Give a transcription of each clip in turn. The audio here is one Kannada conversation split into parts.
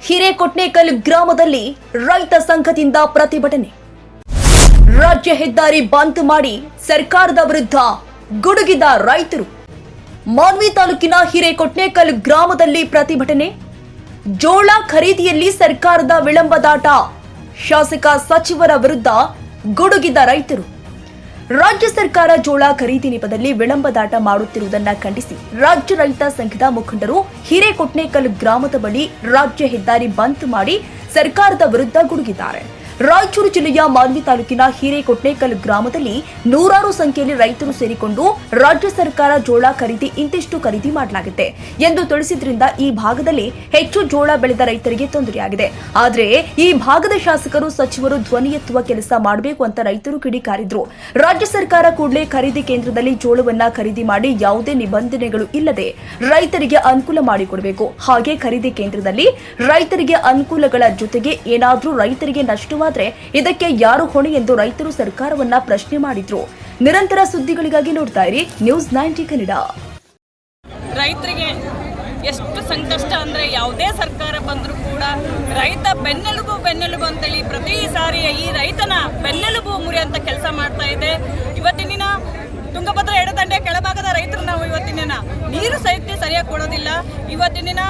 ಹಿರೇಕೊಟ್ನೇಕಲ್ ಗ್ರಾಮದಲ್ಲಿ ರೈತ ಸಂಘದಿಂದ ಪ್ರತಿಭಟನೆ. ರಾಜ್ಯ ಹೆದ್ದಾರಿ ಬಂದ್ ಮಾಡಿ ಸರ್ಕಾರದ ವಿರುದ್ಧ ಗುಡುಗಿದ ರೈತರು. ಮಾನ್ವಿ ತಾಲೂಕಿನ ಹಿರೇಕೊಟ್ನೇಕಲ್ ಗ್ರಾಮದಲ್ಲಿ ಪ್ರತಿಭಟನೆ. ಜೋಳ ಖರೀದಿಯಲ್ಲಿ ಸರ್ಕಾರದ ವಿಳಂಬದಾಟ. ಶಾಸಕ ಸಚಿವರ ವಿರುದ್ಧ ಗುಡುಗಿದ ರೈತರು. ರಾಜ್ಯ ಸರ್ಕಾರ ಜೋಳ ಖರೀದಿ ನೆಪದಲ್ಲಿ ವಿಳಂಬದಾಟ ಮಾಡುತ್ತಿರುವುದನ್ನು ಖಂಡಿಸಿ ರಾಜ್ಯ ರೈತ ಸಂಘದ ಮುಖಂಡರು ಹಿರೇಕೊಟ್ನೇಕಲ್ ಗ್ರಾಮದ ಬಳಿ ರಾಜ್ಯ ಹೆದ್ದಾರಿ ಬಂದ್ ಮಾಡಿ ಸರ್ಕಾರದ ವಿರುದ್ಧ ಗುಡುಗಿದ್ದಾರೆ. ರಾಯಚೂರು ಜಿಲ್ಲೆಯ ಮಾನ್ವಿ ತಾಲೂಕಿನ ಹಿರೇಕೊಟ್ನೇಕಲ್ ಗ್ರಾಮದಲ್ಲಿ ನೂರಾರು ಸಂಖ್ಯೆಯಲ್ಲಿ ರೈತರು ಸೇರಿಕೊಂಡು ರಾಜ್ಯ ಸರ್ಕಾರ ಜೋಳ ಖರೀದಿ ಇಂತಿಷ್ಟು ಖರೀದಿ ಮಾಡಲಾಗಿದೆ ಎಂದು ತಿಳಿಸಿದ್ರಿಂದ ಈ ಭಾಗದಲ್ಲಿ ಹೆಚ್ಚು ಜೋಳ ಬೆಳೆದ ರೈತರಿಗೆ ತೊಂದರೆಯಾಗಿದೆ. ಆದರೆ ಈ ಭಾಗದ ಶಾಸಕರು, ಸಚಿವರು ಧ್ವನಿ ಎತ್ತುವ ಕೆಲಸ ಮಾಡಬೇಕು ಅಂತ ರೈತರು ಕಿಡಿಕಾರಿದ್ರು. ರಾಜ್ಯ ಸರ್ಕಾರ ಕೂಡಲೇ ಖರೀದಿ ಕೇಂದ್ರದಲ್ಲಿ ಜೋಳವನ್ನ ಖರೀದಿ ಮಾಡಿ ಯಾವುದೇ ನಿಬಂಧನೆಗಳು ಇಲ್ಲದೆ ರೈತರಿಗೆ ಅನುಕೂಲ ಮಾಡಿಕೊಡಬೇಕು. ಹಾಗೆ ಖರೀದಿ ಕೇಂದ್ರದಲ್ಲಿ ರೈತರಿಗೆ ಅನುಕೂಲಗಳ ಜೊತೆಗೆ ಏನಾದರೂ ರೈತರಿಗೆ ನಷ್ಟವಾದ್ರೆ ಇದಕ್ಕೆ ಯಾರು ಹೊಣೆ ಎಂದು ರೈತರು ಸರ್ಕಾರವನ್ನ ಪ್ರಶ್ನೆ ಮಾಡಿದ್ರು. ನಿರಂತರ ಸುದ್ದಿಗಳಿಗಾಗಿ ನೋಡ್ತಾ ಇರಿ ನ್ಯೂಸ್ ನೈಂಟಿ ಕನ್ನಡ. ರೈತರಿಗೆ ಎಷ್ಟು ಸಂಕಷ್ಟ ಅಂದ್ರೆ ಯಾವುದೇ ಸರ್ಕಾರ ಬಂದರೂ ಕೂಡ ರೈತ ಬೆನ್ನೆಲುಬು ಬೆನ್ನೆಲುಬು ಅಂತೇಳಿ ಪ್ರತಿ ಸಾರಿ ಈ ರೈತನ ಬೆನ್ನೆಲುಬು ಮುರಿಯಂತ ಕೆಲಸ ಮಾಡ್ತಾ ಇದೆ. ಇವತ್ತಿನ ತುಂಗಭದ್ರಾ ಎಡದಂಡೆ ಕೆಳಭಾಗದ ರೈತರು ನಾವು ಇವತ್ತಿನ ದಿನ ನೀರು ಸಹಿತ ಸರಿಯಾಗಿ ಕೊಡೋದಿಲ್ಲ. ಇವತ್ತಿನ ದಿನ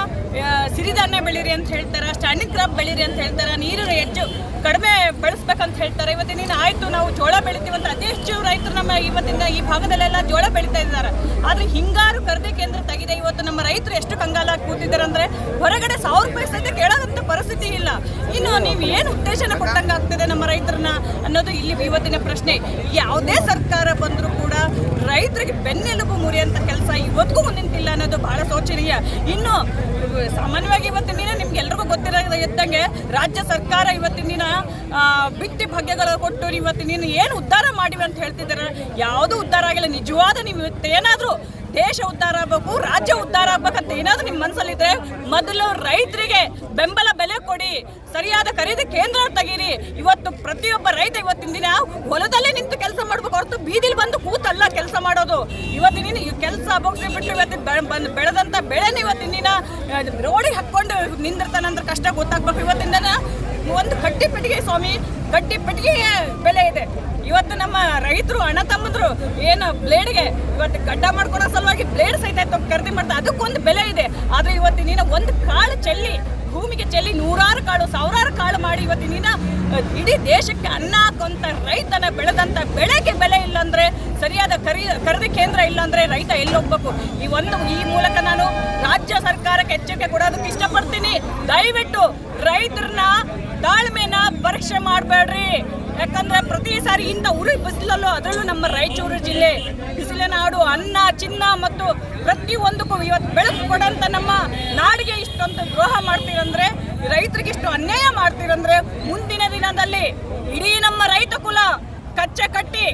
ಸಿರಿಧಾನ್ಯ ಬೆಳೀರಿ ಅಂತ ಹೇಳ್ತಾರೆ, ಸ್ಟ್ಯಾಂಡಿಂಗ್ ಕ್ರಾಪ್ ಬೆಳೀರಿ ಅಂತ ಹೇಳ್ತಾರೆ ನೀರು ಹೆಚ್ಚು ಕಡಿಮೆ ಬೆಳೆಸ್ಬೇಕಂತ ಹೇಳ್ತಾರೆ. ಇವತ್ತಿನ ದಿನ ಆಯಿತು, ನಾವು ಜೋಳ ಬೆಳಿತೀವಿ ಅಂತ ಹೆಚ್ಚು ರೈತರು ನಮ್ಮ ಇವತ್ತಿನ ಈ ಭಾಗದಲ್ಲೆಲ್ಲ ಜೋಳ ಬೆಳೀತಾ ಇದ್ದಾರೆ. ಆದರೆ ಹಿಂಗಾರು ಖರೀದಿ ಕೇಂದ್ರ ತೆಗಿದೆ. ಇವತ್ತು ನಮ್ಮ ರೈತರು ಎಷ್ಟು ಕಂಗಾಲಾಗಿ ಕೂತಿದ್ದಾರೆ ಅಂದರೆ ಹೊರಗಡೆ ಸಾವಿರ ರೂಪಾಯಿ ಸಹಿತ ಕೇಳೋದಂತ ಪರಿಸ್ಥಿತಿ ಇಲ್ಲ. ಇನ್ನು ನೀವು ಏನು ಉದ್ದೇಶನ ಕೊಟ್ಟಂಗೆ ಆಗ್ತಿದೆ ನಮ್ಮ ರೈತರನ್ನ ಅನ್ನೋದು ಇಲ್ಲಿ ಇವತ್ತಿನ ಪ್ರಶ್ನೆ. ಯಾವುದೇ ಸರ್ಕಾರ ಬಂದರೂ ಕೂಡ ರೈತರಿಗೆ ಬೆನ್ನೆಲುಬು ಮುರಿಯಂತ ಕೆಲಸ ಇವತ್ತಿಗೂ ನಿಂತಿಲ್ಲ ಅನ್ನೋದು ಬಹಳ ಶೋಚನೀಯ ಇನ್ನು, ಸಾಮಾನ್ಯವಾಗಿ ಇವತ್ತಿನ ದಿನ ನಿಮ್ಗೆ ಎಲ್ರಿಗೂ ಗೊತ್ತಿರೋ ಇದ್ದಂಗೆ ರಾಜ್ಯ ಸರ್ಕಾರ ಇವತ್ತಿನ ದಿನ ಬಿತ್ತಿ ಬಿಟ್ಟಿ ಭಾಗ್ಯಗಳು ಕೊಟ್ಟು ಇವತ್ತಿನ ಏನು ಉದ್ಧಾರ ಮಾಡಿವೆ ಅಂತ ಹೇಳ್ತಿದ್ದಾರೆ. ಯಾವುದು ಉದ್ಧಾರ ಆಗಿಲ್ಲ. ನಿಜವಾದ ನೀವು ಇವತ್ತೇನಾದರೂ ದೇಶ ಉದ್ಧಾರ ಆಗಬೇಕು, ರಾಜ್ಯ ಉದ್ಧಾರ ಆಗ್ಬೇಕಂತ ಏನಾದರೂ ನಿಮ್ಮ ಮನಸ್ಸಲ್ಲಿದ್ರೆ ಮೊದಲು ರೈತರಿಗೆ ಬೆಂಬಲ ಬೆಲೆ ಕೊಡಿ, ಸರಿಯಾದ ಖರೀದಿ ಕೇಂದ್ರ ತೆಗೀರಿ. ಇವತ್ತು ಪ್ರತಿಯೊಬ್ಬ ರೈತ ಇವತ್ತಿನ ದಿನ ಹೊಲದಲ್ಲೇ ನಿಂತು ಕೆಲಸ ಮಾಡ್ಬೇಕು ಹೊರತು ಬೀದಿಲಿ ಬಂದು ಕೂತಲ್ಲ ಕೆಲಸ ಮಾಡೋದು. ಇವತ್ತಿನ ಕೆಲಸ ಬೊಗ್ಸಿ ಬಿಟ್ಟು ಇವತ್ತು ಬೆ- ಬಂದು ಬೆಳೆದಂತ ಬೆಳೆನ ಇವತ್ತಿನ ದಿನ ರೋಡಿ ರೋಡಿಗೆ ಹಾಕ್ಕೊಂಡು ನಿಂದಿರ್ತಾನಂದ್ರೆ ಕಷ್ಟ ಗೊತ್ತಾಗ್ಬೇಕು. ಇವತ್ತಿನ ದಿನ ಒಂದು ಕಟ್ಟಿ ಪೆಟ್ಟಿಗೆ ಸ್ವಾಮಿ ಕಟ್ಟಿ ಪೆಟ್ಟಿಗೆಗೆ ಬೆಲೆ ಇದೆ. ಇವತ್ತು ನಮ್ಮ ರೈತರು ಅಣ್ಣ ತಮ್ಮಂದ್ರು ಏನು ಬ್ಲೇಡ್ಗೆ ಇವತ್ತು ಗಡ್ಡ ಮಾಡ್ಕೊಳೋ ಸಲುವಾಗಿ ಬ್ಲೇಡ್ ಸಹಿತ ಖರೀದಿ ಮಾಡ್ತಾರೆ ಅದಕ್ಕೊಂದು ಬೆಲೆ ಇದೆ. ಆದರೆ ಇವತ್ತು ನೀನು ಒಂದು ಕಾಳು ಚೆಲ್ಲಿ ಭೂಮಿಗೆ ಚೆಲ್ಲಿ ನೂರಾರು ಕಾಳು ಸಾವಿರಾರು ಕಾಳು ಮಾಡಿ ಇವತ್ತಿನ ನೀನು ಅಹ್, ಇಡೀ ದೇಶಕ್ಕೆ ಅನ್ನ ಹಾಕುವಂಥ ರೈತನ ಬೆಳೆದಂಥ ಬೆಳೆಗೆ ಬೆಲೆ ಇಲ್ಲಾಂದ್ರೆ ಸರಿಯಾದ ಖರೀ ಖರೀದಿ ಕೇಂದ್ರ ಇಲ್ಲ ಅಂದ್ರೆ ರೈತ ಎಲ್ಲಿ ಹೋಗ್ಬೇಕು ಈ ಒಂದು ಈ ಮೂಲಕ ನಾನು ಸರ್ಕಾರಕ್ಕೆ ಎಚ್ಚರಿಕೆ ಕೊಡೋದಕ್ಕೆ ಇಷ್ಟಪಡ್ತೀನಿ. ದಯವಿಟ್ಟು ರೈತರನ್ನ ತಾಳ್ಮೆನ ಪರೀಕ್ಷೆ ಮಾಡಬೇಡ್ರಿ. ಯಾಕಂದ್ರೆ ಪ್ರತಿ ಸಾರಿ ಇಂಥ ಉರಿ ಬಿಸಿಲಲ್ಲೂ ಅದರಲ್ಲೂ ನಮ್ಮ ರಾಯಚೂರು ಜಿಲ್ಲೆ ಬಿಸಿಲಿನ ನಾಡು ಅನ್ನ, ಚಿನ್ನ ಮತ್ತು ಪ್ರತಿಯೊಂದಕ್ಕೂ ಇವತ್ತು ಬೆಳಕು ಕೊಡಂತ ನಮ್ಮ ನಾಡಿಗೆ ಇಷ್ಟೊಂದು ದ್ರೋಹ ಮಾಡ್ತೀರಂದ್ರೆ, ರೈತರಿಗೆ ಇಷ್ಟು ಅನ್ಯಾಯ ಮಾಡ್ತೀರಂದ್ರೆ ಮುಂದಿನ ದಿನದಲ್ಲಿ ಇಡೀ ನಮ್ಮ ರೈತ ಕುಲ ಕಚ್ಚೆ ಕಟ್ಟಿ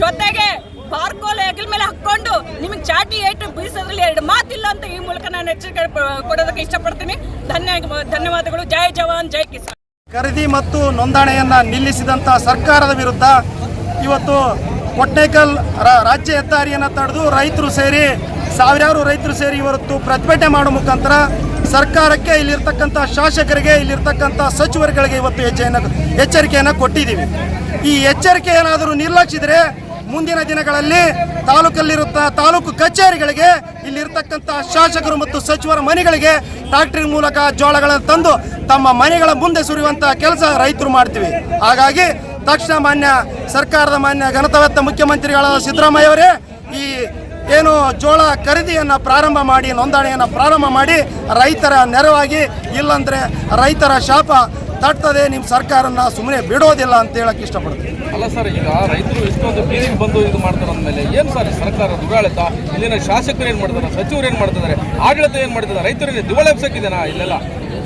ಜೊತೆಗೆ ಬಾರ್ಕೋಲ್ ಹೆಗಲ ಮೇಲೆ ಹಾಕೊಂಡು ನಿಮಗೆ ಚಾಟಿ ಏಟು ಬೀಸೋದ್ರಲ್ಲಿ ಎರಡು ಮಾತಿಲ್ಲ ಅಂತ ಈ ಮೂಲಕ ನಾನು ಎಚ್ಚರಿಕೆ ಕೊಡೋದಕ್ಕೆ ಇಷ್ಟಪಡ್ತೀನಿ. ಧನ್ಯ, ಧನ್ಯವಾದಗಳು. ಜೈ ಜವಾನ್, ಜೈ ಕಿಸಾನ್. ಖರೀದಿ ಮತ್ತು ನೋಂದಣಿಯನ್ನು ನಿಲ್ಲಿಸಿದಂಥ ಸರ್ಕಾರದ ವಿರುದ್ಧ ಇವತ್ತು ಕೊಟ್ಟೇಕಲ್ ರಾಜ್ಯ ಹೆದ್ದಾರಿಯನ್ನು ತಡೆದು ರೈತರು ಸೇರಿ, ಸಾವಿರಾರು ರೈತರು ಸೇರಿ ಇವತ್ತು ಪ್ರತಿಭಟನೆ ಮಾಡೋ ಮುಖಾಂತರ ಸರ್ಕಾರಕ್ಕೆ ಇಲ್ಲಿರ್ತಕ್ಕಂಥ ಶಾಸಕರಿಗೆ, ಇಲ್ಲಿರ್ತಕ್ಕಂಥ ಸಚಿವರುಗಳಿಗೆ ಇವತ್ತು ಹೆಚ್ಚೆಯನ್ನು ಎಚ್ಚರಿಕೆಯನ್ನು ಕೊಟ್ಟಿದ್ದೀವಿ. ಈ ಎಚ್ಚರಿಕೆ ಏನಾದರೂ ನಿರ್ಲಕ್ಷಿಸಿದರೆ ಮುಂದಿನ ದಿನಗಳಲ್ಲಿ ತಾಲೂಕಲ್ಲಿರುತ್ತ ತಾಲೂಕು ಕಚೇರಿಗಳಿಗೆ ಇಲ್ಲಿರ್ತಕ್ಕಂಥ ಶಾಸಕರು ಮತ್ತು ಸಚಿವರ ಮನೆಗಳಿಗೆ ಟ್ರಾಕ್ಟರ್ ಮೂಲಕ ಜೋಳಗಳನ್ನು ತಂದು ತಮ್ಮ ಮನೆಗಳ ಮುಂದೆ ಸುರಿಯುವಂತಹ ಕೆಲಸ ರೈತರು ಮಾಡ್ತೀವಿ. ಹಾಗಾಗಿ ತಕ್ಷಣ ಮಾನ್ಯ ಸರ್ಕಾರದ ಮಾನ್ಯ ಘನತಾವೆತ್ತ ಮುಖ್ಯಮಂತ್ರಿಗಳಾದ ಸಿದ್ದರಾಮಯ್ಯ ಅವರೇ ಈ ಏನು ಜೋಳ ಖರೀದಿಯನ್ನು ಪ್ರಾರಂಭ ಮಾಡಿ, ನೋಂದಣಿಯನ್ನು ಪ್ರಾರಂಭ ಮಾಡಿ ರೈತರ ನೆರವಾಗಿ ಇಲ್ಲಂದ್ರೆ ರೈತರ ಶಾಪ ತಟ್ತದೆ ನಿಮ್ಮ ಸರ್ಕಾರನ ಸುಮ್ಮನೆ ಬಿಡೋದಿಲ್ಲ ಅಂತ ಹೇಳಕ್ಕೆ ಇಷ್ಟಪಡ್ತೀನಿ. ಅಲ್ಲ ಸರ್ ಈಗ ರೈತರು ಇಷ್ಟೊಂದು ಬೀದಿಗೆ ಬಂದು ಇದು ಮಾಡ್ತಾರೆ ಅಂದಮೇಲೆ ಏನು ಸರ್ ಸರ್ಕಾರ ದುರಾಳಿತ ಇಲ್ಲಿನ ಶಾಸಕರು ಏನು ಮಾಡ್ತಾರೆ? ಸಚಿವರು ಏನು ಮಾಡ್ತಿದ್ದಾರೆ? ಆಡಳಿತ ಏನು ಮಾಡ್ತಿದ್ದಾರೆ? ರೈತರಿಗೆ ದಿವಾಳಿಸಕ್ಕಿದೆನಾ ಇಲ್ಲೆಲ್ಲ?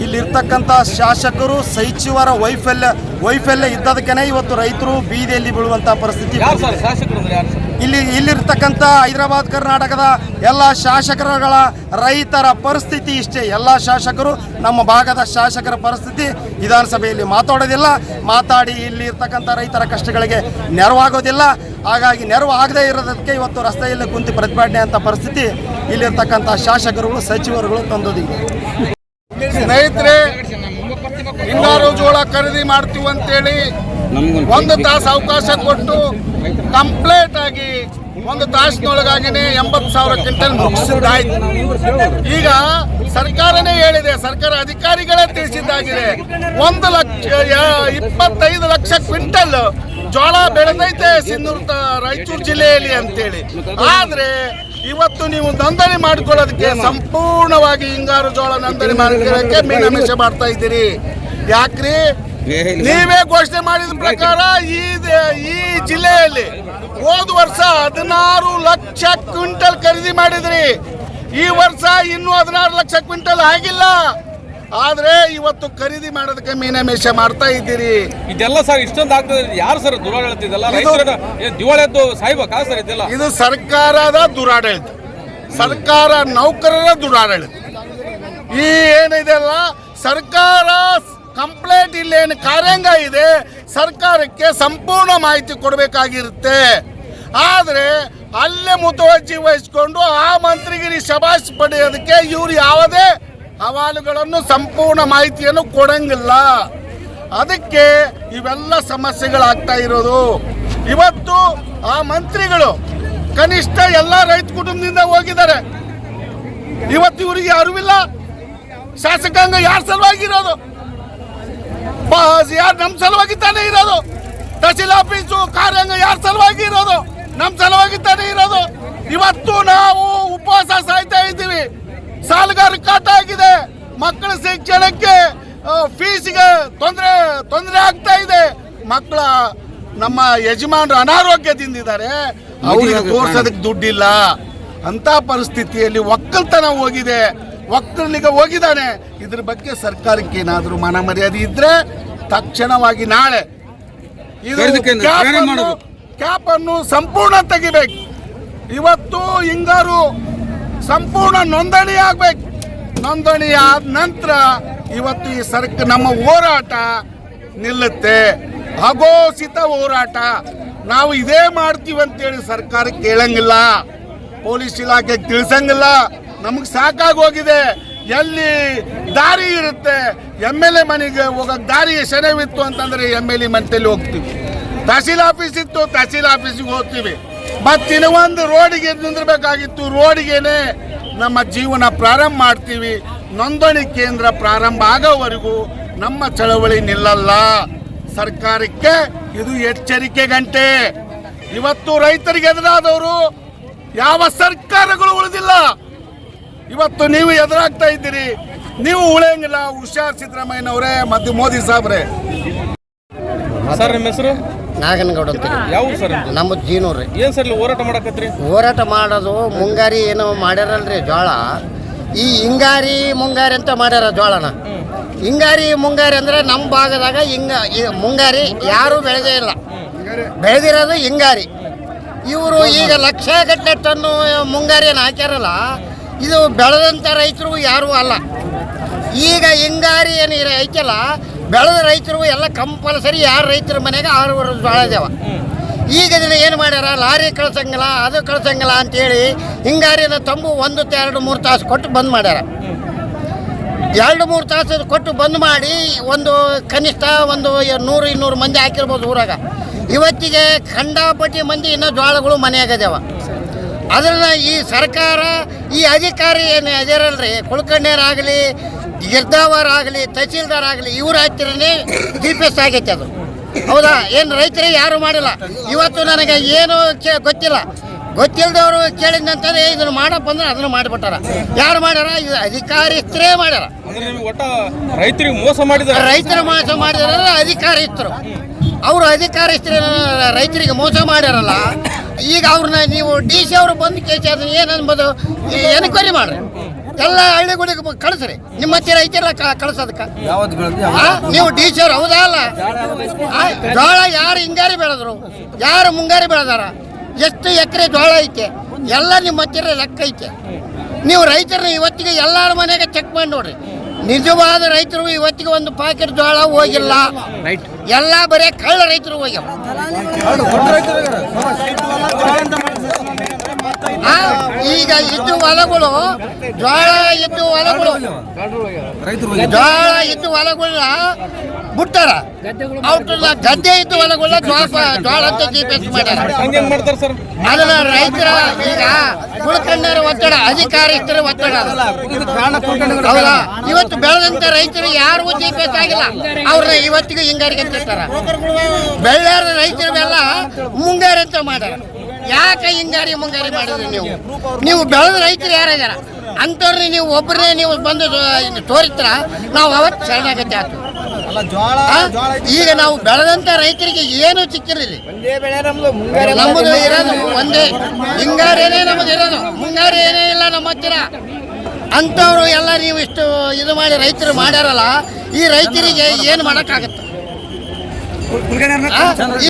ಇಲ್ಲಿರ್ತಕ್ಕಂಥ ಶಾಸಕರು ಸಚಿವರ ವೈಫಲ್ಯ ವೈಫಲ್ಯ ಇದ್ದದಕ್ಕೇನೆ ಇವತ್ತು ರೈತರು ಬೀದಿಯಲ್ಲಿ ಬೀಳುವಂಥ ಪರಿಸ್ಥಿತಿ ಯಾರು. ಸರ್ ಶಾಸಕರು ಅಂದ್ರೆ ಯಾರು ಸರ್? ಇಲ್ಲಿ ಇಲ್ಲಿರ್ತಕ್ಕಂಥ ಹೈದರಾಬಾದ್, ಕರ್ನಾಟಕದ ಎಲ್ಲ ಶಾಸಕರುಗಳ ರೈತರ ಪರಿಸ್ಥಿತಿ ಇಷ್ಟೇ. ಎಲ್ಲ ಶಾಸಕರು ನಮ್ಮ ಭಾಗದ ಶಾಸಕರ ಪರಿಸ್ಥಿತಿ ವಿಧಾನಸಭೆಯಲ್ಲಿ ಮಾತಾಡೋದಿಲ್ಲ. ಮಾತಾಡಿ ಇಲ್ಲಿ ಇರ್ತಕ್ಕಂಥ ರೈತರ ಕಷ್ಟಗಳಿಗೆ ನೆರವಾಗೋದಿಲ್ಲ. ಹಾಗಾಗಿ ನೆರವು ಆಗದೇ ಇರೋದಕ್ಕೆ ಇವತ್ತು ರಸ್ತೆಯಲ್ಲಿ ಕುಂತು ಪ್ರತಿಭಟನೆ ಅಂತ ಪರಿಸ್ಥಿತಿ ಇಲ್ಲಿರ್ತಕ್ಕಂಥ ಶಾಸಕರುಗಳು, ಸಚಿವರುಗಳು ತಂದೋದಿದೆ ಸ್ನೇಹಿತರೆ ಹಿಂಗಾರು ಜೋಳ ಖರೀದಿ ಮಾಡ್ತೀವಿ ಅಂತೇಳಿ ಒಂದು ತಾಸು ಅವಕಾಶ ಕೊಟ್ಟು ಕಂಪ್ಲೀಟ್ ಆಗಿ ಒಂದು ತಾಸಿನೊಳಗಾಗಿನೇ ಎಂಬತ್ತು ಸಾವಿರ ಕ್ವಿಂಟಲ್ ಮುಗಿಸಿದ್ದಾಯ್ತು. ಈಗ ಸರ್ಕಾರನೇ ಹೇಳಿದೆ, ಸರ್ಕಾರ ಅಧಿಕಾರಿಗಳೇ ತಿಳಿಸಿದ್ದಾಗಿದೆ. ಒಂದು ಲಕ್ಷ ಇಪ್ಪತ್ತೈದು ಲಕ್ಷ ಕ್ವಿಂಟಲ್ ಜೋಳ ಬೆಳೆದೈತೆ ಸಿಂಧೂರು ರಾಯಚೂರು ಜಿಲ್ಲೆಯಲ್ಲಿ ಅಂತೇಳಿ. ಆದ್ರೆ ಇವತ್ತು ನೀವು ನೋಂದಣಿ ಮಾಡಿಕೊಳ್ಳೋದಕ್ಕೆ ಸಂಪೂರ್ಣವಾಗಿ ಹಿಂಗಾರು ಜೋಳ ನೋಂದಣಿ ಮಾಡ್ಕೊಳ್ಳೋಕೆ ಮೀನಮೇಷ ಮಾಡ್ತಾ ಇದ್ದೀರಿ. ಯಾಕ್ರಿ? ನೀವೇ ಘೋಷಣೆ ಮಾಡಿದ ಪ್ರಕಾರ ಈ ಈ ಜಿಲ್ಲೆಯಲ್ಲಿ ಹೋದ ವರ್ಷ ಹದಿನಾರು ಲಕ್ಷ ಕ್ವಿಂಟಲ್ ಖರೀದಿ ಮಾಡಿದ್ರಿ. ಈ ವರ್ಷ ಇನ್ನೂ ಹದಿನಾರು ಲಕ್ಷ ಕ್ವಿಂಟಲ್ ಆಗಿಲ್ಲ. ಆದ್ರೆ ಇವತ್ತು ಖರೀದಿ ಮಾಡೋದಕ್ಕೆ ಮೀನಾಮೇಷ ಮಾಡ್ತಾ ಇದ್ದೀರಿ. ಇದೆಲ್ಲ ಸರ್ ಇಷ್ಟೊಂದು ಆಗ್ತದೆ ಯಾರು ಸರ್ ದುರಾಡಳಿತ ಇದೆಲ್ಲ ಸಾಯ್ಬೇಕಾ. ಸರ್ ಇದೆಲ್ಲ? ಇದು ಸರ್ಕಾರದ ದುರಾಡಳಿತ. ಸರ್ಕಾರ ನೌಕರರ ದುರಾಡಳಿತ. ಈ ಏನಿದೆಯಲ್ಲ ಸರ್ಕಾರ ಕಂಪ್ಲೇಂಟ್ ಇಲ್ಲೇನು ಕಾರ್ಯಾಂಗ ಇದೆ, ಸರ್ಕಾರಕ್ಕೆ ಸಂಪೂರ್ಣ ಮಾಹಿತಿ ಕೊಡಬೇಕಾಗಿರುತ್ತೆ. ಆದರೆ ಅಲ್ಲೇ ಮುತುವರ್ಜಿ ವಹಿಸ್ಕೊಂಡು ಆ ಮಂತ್ರಿಗಿರಿ ಶಬಾಷ್ ಪಡೆಯೋದಕ್ಕೆ ಇವರು ಯಾವುದೇ ಹವಾಲುಗಳನ್ನು ಸಂಪೂರ್ಣ ಮಾಹಿತಿಯನ್ನು ಕೊಡಂಗಿಲ್ಲ. ಅದಕ್ಕೆ ಇವೆಲ್ಲ ಸಮಸ್ಯೆಗಳಾಗ್ತಾ ಇರೋದು. ಇವತ್ತು ಆ ಮಂತ್ರಿಗಳು ಕನಿಷ್ಠ ಎಲ್ಲ ರೈತ ಕುಟುಂಬದಿಂದ ಹೋಗಿದ್ದಾರೆ. ಇವತ್ತು ಇವರಿಗೆ ಅರಿವಿಲ್ಲ. ಶಾಸಕಾಂಗ ಯಾರ ಸಲುವಾಗಿರೋದು ಯಾರು ನಮ್ಮ ಸಲುವಾಗಿ ತಾನೇ ಇರೋದು? ತಹಸೀಲ್ ಆಫೀಸು ಕಾರ್ಯಾಂಗ ಯಾರ ಸಲುವಾಗಿ ಇರೋದು? ನಮ್ಮ ಸಲುವಾಗಿ ತಾನೇ ಇರೋದು? ಇವತ್ತು ನಾವು ಉಪವಾಸ ಸಾಯ್ತಾ ಇದ್ದೀವಿ. ಸಾಲಗಾರ ಕಾಟ ಆಗಿದೆ. ಮಕ್ಕಳ ಶಿಕ್ಷಣಕ್ಕೆ ಫೀಸ್ಗೆ ತೊಂದರೆ ತೊಂದರೆ ಆಗ್ತಾ ಇದೆ. ಮಕ್ಕಳ ನಮ್ಮ ಯಜಮಾನರು ಅನಾರೋಗ್ಯದಿಂದಿದ್ದಾರೆ ಅವ್ರಿಗೆ ತೋರ್ಸೋದಕ್ಕೆ ದುಡ್ಡಿಲ್ಲ. ಅಂತ ಪರಿಸ್ಥಿತಿಯಲ್ಲಿ ಒಕ್ಕಲ್ತನ ಹೋಗಿದೆ. ಒಕ್ಕಲಿಗೆ ಹೋಗಿದ್ದಾನೆ. ಇದ್ರ ಬಗ್ಗೆ ಸರ್ಕಾರಕ್ಕೆ ಏನಾದರೂ ಮನ ಮರ್ಯಾದೆ ಇದ್ರೆ ತಕ್ಷಣವಾಗಿ ನಾಳೆ ಕ್ಯಾಪ್ ಅನ್ನು ಸಂಪೂರ್ಣ ತೆಗಿಬೇಕು. ಇವತ್ತು ಹಿಂಗಾರು ಸಂಪೂರ್ಣ ನೋಂದಣಿ ಆಗ್ಬೇಕು. ನೋಂದಣಿ ಆದ ನಂತರ ಇವತ್ತು ಈ ಸರ್ಕ ನಮ್ಮ ಹೋರಾಟ ನಿಲ್ಲುತ್ತೆ. ಅಘೋಷಿತ ಹೋರಾಟ. ನಾವು ಇದೇ ಮಾಡ್ತೀವಿ ಅಂತೇಳಿ ಸರ್ಕಾರಕ್ಕೆ ಕೇಳಂಗಿಲ್ಲ. ಪೊಲೀಸ್ ಇಲಾಖೆಗೆ ತಿಳಿಸಂಗಿಲ್ಲ. ನಮಗೆ ಸಾಕಾಗೋಗಿದೆ ಎಲ್ಲಿ ದಾರಿ ಇರುತ್ತೆ, ಎಂ ಎಲ್ ಎ ಮನೆಗೆ ಹೋಗಕ್ಕೆ ದಾರಿ ಸೆನವಿತ್ತು ಅಂತಂದರೆ ಎಂ ಎಲ್ ಎ ಮನೆಯಲ್ಲಿ ಹೋಗ್ತೀವಿ. ತಹಸೀಲ್ ಆಫೀಸ್ ಇತ್ತು, ತಹಸೀಲ್ ಆಫೀಸಿಗೆ ಹೋಗ್ತೀವಿ. ಮತ್ತಿನ ಒಂದು ರೋಡಿಗೆ ನಿಂದಿರಬೇಕಾಗಿತ್ತು. ರೋಡಿಗೆನೆ ನಮ್ಮ ಜೀವನ ಪ್ರಾರಂಭ ಮಾಡ್ತೀವಿ. ನೋಂದಣಿ ಕೇಂದ್ರ ಪ್ರಾರಂಭ ಆಗೋವರೆಗೂ ನಮ್ಮ ಚಳವಳಿ ನಿಲ್ಲಲ್ಲ. ಸರ್ಕಾರಕ್ಕೆ ಇದು ಎಚ್ಚರಿಕೆ ಗಂಟೆ. ಇವತ್ತು ರೈತರಿಗೆ ಎದುರಾದವರು ಯಾವ ಸರ್ಕಾರಗಳು ಉಳಿದಿಲ್ಲ. ಇವತ್ತು ನೀವು ಎದುರಾಗ್ತಾ ಇದ್ದೀರಿ. ನೀವು ಉಳಿಯಂಗಿಲ್ಲ ಹುಷಾರ್ ಸಿದ್ದರಾಮಯ್ಯನವರೇ ಮತ್ತು ಮೋದಿ ಸಾಬ್ರೆ. ಸರ್ ನಿಮ್ಮ ಹೆಸರು? ನಾಗನಗೌಡ ಅಂತ ಯಾವ ಸರ್? ನಮ್ಮ ಜೀನೂರಿ. ಏನ್ ಸರ್ ಇಲ್ಲಿ ಹೋರಾಟ ಮಾಡಕತ್ರಿ ಹೋರಾಟ ಮಾಡೋದು ಮುಂಗಾರಿ ಏನೋ ಮಾಡ್ಯಾರಲ್ರಿ ಜೋಳ ಈ ಹಿಂಗಾರಿ ಮುಂಗಾರಿ ಅಂತ ಮಾಡ್ಯಾರ ಜೋಳನ ಹಿಂಗಾರಿ ಮುಂಗಾರಿ ಅಂದ್ರೆ ನಮ್ಮ ಭಾಗದಾಗ ಹಿಂಗ ಈ ಮುಂಗಾರಿ ಯಾರು ಬೆಳೆದೇ ಇಲ್ಲ. ಬೆಳೆದಿರೋದು ಹಿಂಗಾರಿ. ಇವರು ಈಗ ಲಕ್ಷ ಗಟ್ಟಲೆ ಟನ್ನು ಮುಂಗಾರಿಯನ್ನು ಹಾಕ್ಯಾರಲ್ಲ ಇದು ಬೆಳೆದಂಥ ರೈತರು ಯಾರೂ ಅಲ್ಲ. ಈಗ ಹಿಂಗಾರಿ ಏನು ಐತಲ್ಲ, ಬೆಳೆದ ರೈತರು ಎಲ್ಲ ಕಂಪಲ್ಸರಿ ಯಾರು ರೈತರ ಮನೆಗೆ ಆರು ವರ್ಷ ಬೆಳೆದೇವ ಈಗ ಇದನ್ನ ಏನು ಮಾಡ್ಯಾರ, ಲಾರಿ ಕಳ್ಸಂಗಿಲ್ಲ, ಅದು ಕಳ್ಸಂಗಿಲ್ಲ ಅಂತೇಳಿ ಹಿಂಗಾರಿನ ತಂಬು ಒಂದು ಎರಡು, ಮೂರು ತಾಸು ಕೊಟ್ಟು ಬಂದ್ ಮಾಡ್ಯಾರ. ಎರಡು, ಮೂರು ತಾಸು ಕೊಟ್ಟು ಬಂದ್ ಮಾಡಿ ಒಂದು ಕನಿಷ್ಠ ಒಂದು ನೂರು, ಇನ್ನೂರು ಮಂದಿ ಹಾಕಿರ್ಬೋದು ಊರಾಗ. ಇವತ್ತಿಗೆ ಖಂಡಾಪಟ್ಟಿ ಮಂದಿ ಇನ್ನೂ ಜೋಳಗಳು ಮನೆಯಾಗದೇವ ಅದನ್ನ ಈ ಸರ್ಕಾರ ಈ ಅಧಿಕಾರಿ ಏನು ಅದಿರಲ್ರಿ ಕುಳ್ಕಣ್ಯರಾಗಲಿ ಗಿರ್ದಾವರಾಗಲಿ ತಹಸೀಲ್ದಾರ್ ಆಗಲಿ ಇವ್ರ ಹತ್ತಿರನೇ ಜಿ ಪಿ ಎಸ್ ಆಗೈತೆ ಅದು. ಹೌದಾ? ಏನು ರೈತರಿಗೆ ಯಾರು ಮಾಡಿಲ್ಲ? ಇವತ್ತು ನನಗೆ ಏನು ಕೇ ಗೊತ್ತಿಲ್ಲ. ಗೊತ್ತಿಲ್ಲದವರು ಕೇಳಿದಂತಾರೆ ಇದನ್ನು ಮಾಡಪ್ಪ ಅಂದ್ರೆ ಅದನ್ನು ಮಾಡಿಬಿಟ್ಟಾರ. ಯಾರು ಮಾಡ್ಯಾರ? ಇದು ಅಧಿಕಾರಿಸ್ತರೇ ಮಾಡ್ಯಾರ. ರೈತರಿಗೆ ಮೋಸ ಮಾಡಿದ್ದಾರೆ ರೈತರು ಮೋಸ ಮಾಡಿದಾರ ಅಧಿಕಾರಿಸ್ತರು. ಅವರು ಅಧಿಕಾರ ರೈತರಿಗೆ ಮೋಸ ಮಾಡ್ಯಾರಲ್ಲ ಈಗ ಅವ್ರನ್ನ ನೀವು ಡಿ ಸಿ ಅವರು ಬಂದು ಕೇಸಿ ಅದನ್ನ ಏನು ಅನ್ಬೋದು? ಎನ್ಕ್ವೈರಿ ಮಾಡ್ರಿ. ಎಲ್ಲ ಹಳ್ಳಿಗಳಿಗೆ ಕಳಿಸ್ರಿ. ನಿಮ್ಮ ಹತ್ತಿರ ಐತಿರ ಕ- ಕಳ್ಸೋದಕ್ಕೆ. ಆ? ನೀವು ಡಿ ಸಿ ಅವ್ರು ಹೌದಾ ಅಲ್ಲ? ಜೋಳ ಯಾರು ಹಿಂಗಾರಿ ಬೆಳೆದ್ರು? ಯಾರು ಮುಂಗಾರಿ ಬೆಳೆದಾರ? ಎಷ್ಟು ಎಕರೆ ಜೋಳ ಐತೆ? ಎಲ್ಲ ನಿಮ್ಮ ಹತ್ತಿರ ಲೆಕ್ಕ ಐತೆ. ನೀವು ರೈತರನ್ನ ಇವತ್ತಿಗೆ ಎಲ್ಲರ ಮನೆಗೆ ಚೆಕ್ ಮಾಡಿ ನೋಡ್ರಿ. ನಿಜವಾದ ರೈತರು ಇವತ್ತಿಗೆ ಒಂದು ಪಾಕೆಟ್ ಜೋಳ ಹೋಗಿಲ್ಲ. ಎಲ್ಲ ಬರೀ ಕಳ್ಳ ರೈತರು ಹೋಗ್ಯಾವ ಈಗ ಇದ್ದು ಹೊಲಗಳು ಜೋಳ ಇದ್ದು ಹೊಲಗಳು. ಜೋಳ ಇದ್ದು ಹೊಲಗಳನ್ನ ಬಿಟ್ಟಾರ ಅವ್ರನ್ನ ಗದ್ದೆ ಇದ್ದು ಹೊಲಗಳನ್ನ ಜೋಳ ಜೋಳ ಅಂತ ಜಿ ಪಿ ಎಸ್ ಮಾಡ್ಯಾರ ಅದನ್ನ ರೈತರ ಕುಳ್ಕಂಡರ ಒತ್ತಡ ಅಧಿಕಾರಿಸ್ಥರ ಒತ್ತಡ. ಹೌದಾ? ಇವತ್ತು ಬೆಳೆದಂತ ರೈತರು ಯಾರು ಆಗಿಲ್ಲ. ಅವ್ರನ್ನ ಇವತ್ತಿಗೂ ಹಿಂಗಾರಿಗೆ ಅಂತಿರ್ತಾರ ಬೆಳ್ಳಾರ ಮುಂಗಾರಿ ಅಂತ ಮಾಡ್ಯಾರ. ಯಾಕೆ ಹಿಂಗಾರಿ ಮುಂಗಾರಿ ಮಾಡಿದ್ರಿ ನೀವು? ನೀವು ಬೆಳೆದ ರೈತರು ಯಾರಿದಾರ ಅಂಥವ್ರನ್ನ ನೀವು ಒಬ್ಬರೇ ನೀವು ಬಂದು ತೋರಿಸ್ತಾರ ನಾವು ಅವತ್ತು ಶರಣಾಗತಿ ಆಯ್ತು ಈಗ ನಾವು ಬೆಳೆದಂತ ರೈತರಿಗೆ ಏನು ಸಿಕ್ಕಿರಲಿ ನಮ್ಮದು ಇರೋದು ಒಂದೇ. ಹಿಂಗಾರೇನೇ ನಮ್ದು ಇರೋದು. ಮುಂಗಾರು ಏನೇ ಇಲ್ಲ ನಮ್ಮ ಹತ್ತಿರ. ಅಂಥವ್ರು ಎಲ್ಲ ನೀವು ಇಷ್ಟು ಇದು ಮಾಡಿ ರೈತರು ಮಾಡ್ಯಾರಲ್ಲ ಈ ರೈತರಿಗೆ ಏನು ಮಾಡೋಕ್ಕಾಗತ್ತೆ?